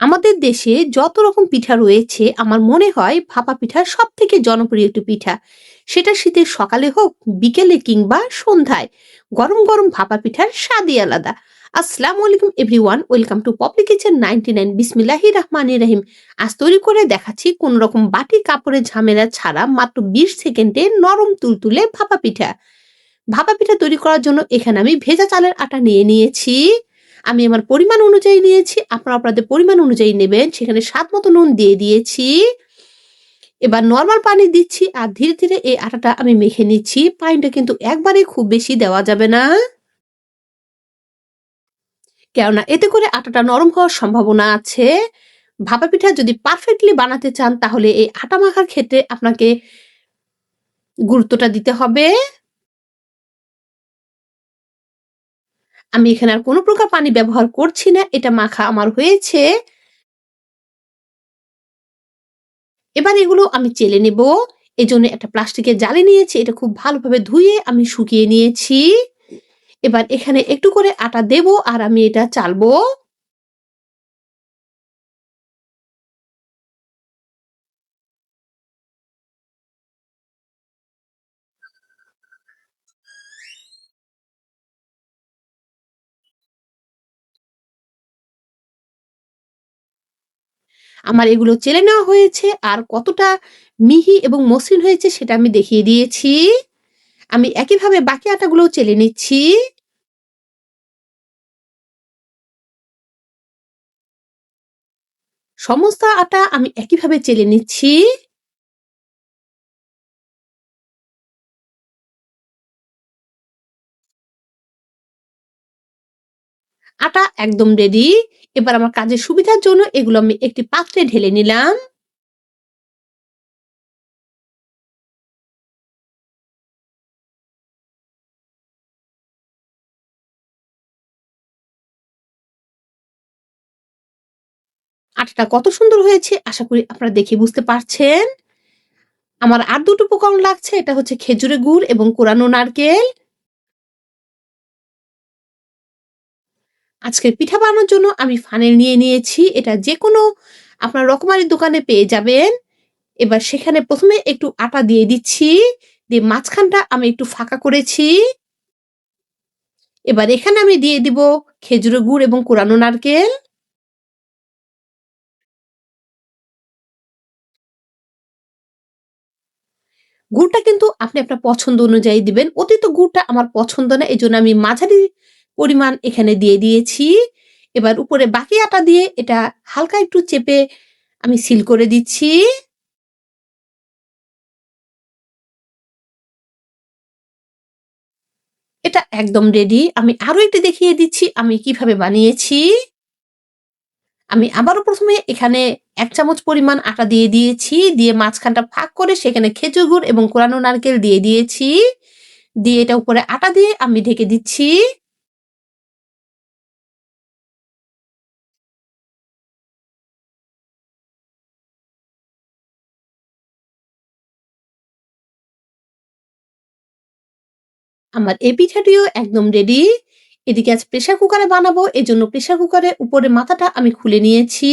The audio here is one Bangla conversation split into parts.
আমাদের দেশে যত রকম পিঠা রয়েছে, আমার মনে হয় ভাপা পিঠা সব থেকে জনপ্রিয় একটি পিঠা। সেটা শীতের সকালে হোক, বিকেলে কিংবা সন্ধ্যায়। গরম গরম ভাপা পিঠার স্বাদই আলাদা। আসসালামু আলাইকুম everyone, welcome to Popli kitchen ninety nine বিসমিল্লাহি রহমানি রহিম। আজ তৈরি করে দেখাচ্ছি কোন রকম বাটি কাপড়ের ঝামেলা ছাড়া মাত্র বিশ সেকেন্ডে নরম তুলতুলে ভাপা পিঠা। ভাপা পিঠা তৈরি করার জন্য এখানে আমি ভেজা চালের আটা নিয়ে নিয়েছি। আমি আমার পরিমাণ অনুযায়ী নিয়েছি, আপনারা আপনাদের পরিমাণ অনুযায়ী নেবেন। সেখানে স্বাদ মতো নুন দিয়ে দিয়েছি। এবার নর্মাল পানি দিচ্ছি আর ধীরে ধীরে এই আটাটা আমি মেখে নিচ্ছি। পানিটা কিন্তু একবারে খুব বেশি দেওয়া যাবে না। কেননা এতে করে আটাটা নরম হওয়ার সম্ভাবনা আছে। ভাপা পিঠা যদি পারফেক্টলি বানাতে চান, তাহলে এই আটা মাখার ক্ষেত্রে আপনাকে গুরুত্বটা দিতে হবে। আমি এখানে আর কোনো প্রকার পানি ব্যবহার করছি না, এটা মাখা আমার হয়েছে। এবার এগুলো আমি চেলে নেব। এই জন্য একটা প্লাস্টিকের জালে নিয়েছি, এটা খুব ভালোভাবে ধুয়ে আমি শুকিয়ে নিয়েছি। এবার এখানে একটু করে আটা দেব আর আমি এটা চালবো। আমার এগুলো চেলে নেওয়া হয়েছে, আর কতটা মিহি এবং মসৃণ হয়েছে সেটা আমি দেখিয়ে দিয়েছি। আমি একইভাবে বাকি আটাগুলো চেলে নিচ্ছি। সমস্ত আটা আমি একইভাবে চেলে নিচ্ছি। আটা একদম রেডি এবার আমার কাজের সুবিধার জন্য এগুলো আমি একটি পাত্রে ঢেলে নিলাম। আটাটা কত সুন্দর হয়েছে, আশা করি আপনারা দেখে বুঝতে পারছেন। আমার আর দুটো উপকরণ লাগছে, এটা হচ্ছে খেজুরে গুড় এবং কোরানো নারকেল। আজকের পিঠা বানানোর জন্য আমি ফানেল নিয়ে নিয়েছি। এটা যে কোনো আপনার রকমারি দোকানে পেয়ে যাবেন। এবার সেখানে প্রথমে একটু আটা দিয়ে দিচ্ছি। দিয়ে মাঝখানটা আমি একটু ফাঁকা করেছি। এবার এখানে আমি দিয়ে দিব খেজুরের গুড় এবং কোরানো নারকেল। গুড়টা কিন্তু আপনি আপনার পছন্দ অনুযায়ী দিবেন। অতিরিক্ত গুড়টা আমার পছন্দ না এই জন্য আমি মাঝারি পরিমাণ এখানে দিয়ে দিয়েছি। এবার উপরে বাকি আটা দিয়ে এটা হালকা একটু চেপে আমি সিল করে দিচ্ছি। এটা একদম রেডি আমি আরও একটি দেখিয়ে দিচ্ছি, আমি কীভাবে বানিয়েছি। আমি আবারও প্রথমে এখানে এক চামচ পরিমাণ আটা দিয়ে দিয়েছি, দিয়ে মাঝখানটা ফাঁক করে সেখানে খেজুর গুড় এবং কোরানো নারকেল দিয়ে দিয়েছি। দিয়ে এটা উপরে আটা দিয়ে আমি ঢেকে দিচ্ছি। আমার এই পিঠাটিও একদম রেডি এদিকে আজ প্রেশার কুকারে বানাবো এই জন্য প্রেশার কুকারে উপরে মাথাটা আমি খুলে নিয়েছি।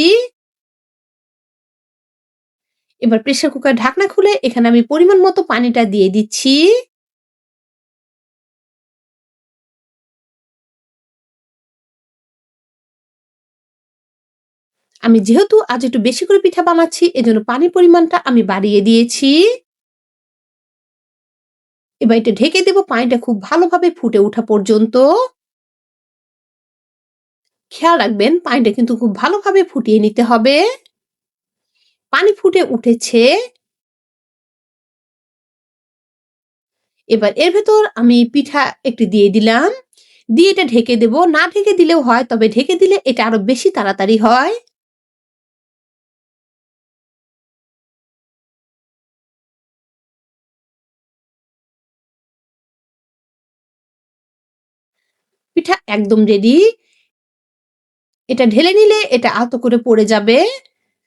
এবার প্রেশার কুকার ঢাকনা খুলে এখানে আমি পরিমাণ মতো পানিটা দিয়ে দিচ্ছি। আমি যেহেতু আজ একটু বেশি করে পিঠা বানাচ্ছি, এজন্য পানির পরিমাণটা আমি বাড়িয়ে দিয়েছি। এবার এটা ঢেকে দেব, পানিটা খুব ভালোভাবে ফুটে ওঠা পর্যন্ত। খেয়াল রাখবেন, পানিটা কিন্তু খুব ভালোভাবে ফুটিয়ে নিতে হবে। পানি ফুটে উঠেছে। এবার এর ভেতর আমি পিঠা একটি দিয়ে দিলাম। দিয়ে এটা ঢেকে দেব। না ঢেকে দিলেও হয়, তবে ঢেকে দিলে এটা আরও বেশি তাড়াতাড়ি হয়। পিঠা একদম রেডি এটা ঢেলে নিলে এটা আত করে পড়ে যাবে।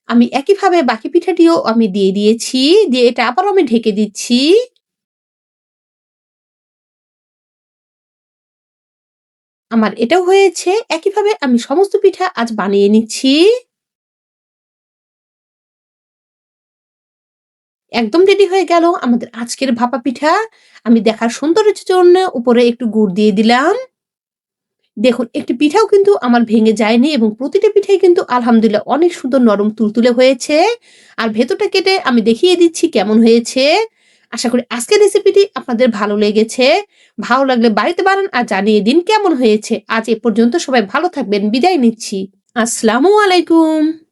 আমি একইভাবে বাকি পিঠাটিও আমি দিয়ে দিয়েছি। দিয়ে এটা আবার আমি ঢেকে দিচ্ছি। আমার এটাও হয়েছে। একইভাবে আমি সমস্ত পিঠা আজ বানিয়ে নিচ্ছি। একদম রেডি হয়ে গেল আমাদের আজকের ভাপা পিঠা। আমি দেখার সৌন্দর্যের জন্য উপরে একটু গুড় দিয়ে দিলাম। দেখুন, একটি পিঠাও কিন্তু আমার ভেঙে যায়নি এবং প্রতিটা পিঠাই কিন্তু আলহামদুলিল্লাহ অনেক সুন্দর নরম তুলতুলে হয়েছে। আর ভেতরটা কেটে আমি দেখিয়ে দিচ্ছি কেমন হয়েছে। আশা করি আজকের রেসিপিটি আপনাদের ভালো লেগেছে। ভালো লাগলে বাড়িতে বানান আর জানিয়ে দিন কেমন হয়েছে। আজ এ পর্যন্ত সবাই ভালো থাকবেন। বিদায় নিচ্ছি। আসসালামু আলাইকুম।